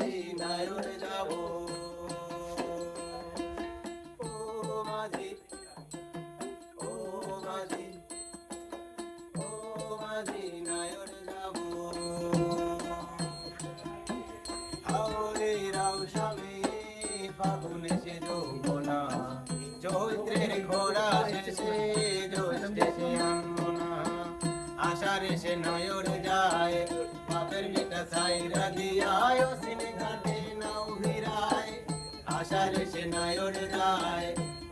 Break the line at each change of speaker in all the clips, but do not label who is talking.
মাঝি নায়র যাব। বাপের সাইরা দিয়ায় সিনে ঘাটে নাও ভিড়ায় আষাঢ়ে সে নয়র যায়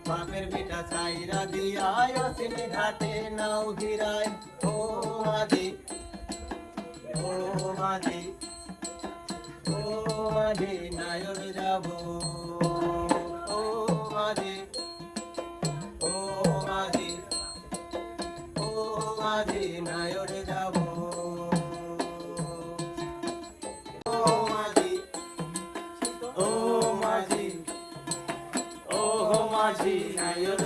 বাপের বেটা সাইরা দিয়ায় সিনে ঘাটে নাও ভিড়ায় ও মাঝি ও মাঝি ও মাঝি নায়র যাব। ও মাঝি ও মাঝি ও মাঝি নায়র মাঝি নায়র